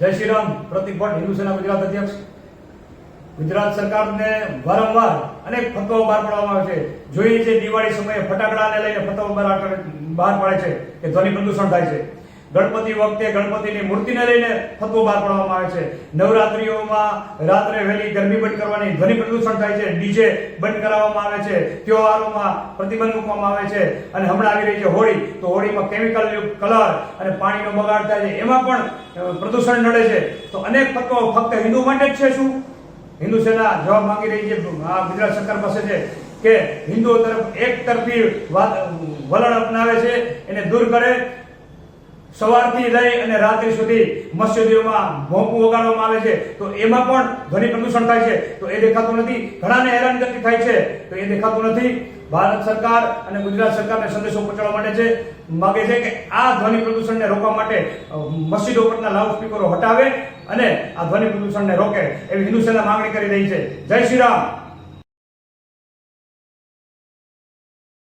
જય શ્રી રામ. પ્રતિક ભટ્ટ હિન્દુ સેના ગુજરાત અધ્યક્ષ. ગુજરાત સરકારને વારંવાર અનેક ફતવાઓ બહાર પાડવામાં આવે છે. જોઈએ છે દિવાળી સમયે ફટાકડાને લઈને ફતવો બહાર બહાર પાડે છે કે ધ્વનિ પ્રદૂષણ થાય છે. ગણપતિ વખતે ગણપતિની મૂર્તિને લઈને ફતવો બહાર પાડવામાં આવે છે. નવરાત્રિઓમાં રાત્રે વહેલી ગરમી બંધ કરવાની ધ્વનિ પ્રદૂષણ થાય છે. ડીજે બંધ કરાવવામાં આવે છે. તહેવારોમાં પ્રતિબંધ મૂકવામાં આવે છે. અને હમણાં આવી રહી છે હોળી. તો હોળીમાં કેમિકલ કલર અને પાણીનો બગાડ થાય છે. એમાં પણ પ્રદૂષણ નડે છે. તો અનેક ફતવાઓ ફક્ત હિન્દુ માટે જ છે શું? હિન્દુ સેના જવાબ માંગી રહી છે. આ ગુજરાત સરકાર પાસે છે કે હિન્દુઓ તરફ એક તરફી વલણ અપનાવે છે. એને દૂર કરે. સવારથી લઈ અને રાત્રિ સુધી મસ્જિદોમાં ભોંકું વગાડવામાં આવે છે. તો એમાં પણ ધ્વનિ પ્રદૂષણ થાય છે. તો એ દેખાતું નથી. ઘણાને હેરાનગતિ થાય છે. તો એ દેખાતું નથી. ભારત સરકાર અને ગુજરાત સરકારને સંદેશો પહોંચાડવા માટે છે. માગે છે કે આ ધ્વનિ પ્રદૂષણને રોકવા માટે મસ્જિદો પરના લાઉડ સ્પીકરો હટાવે અને આ ધ્વનિ પ્રદૂષણને રોકે એવી હિન્દુ સેના માંગણી કરી રહી છે. જય શ્રી રામ.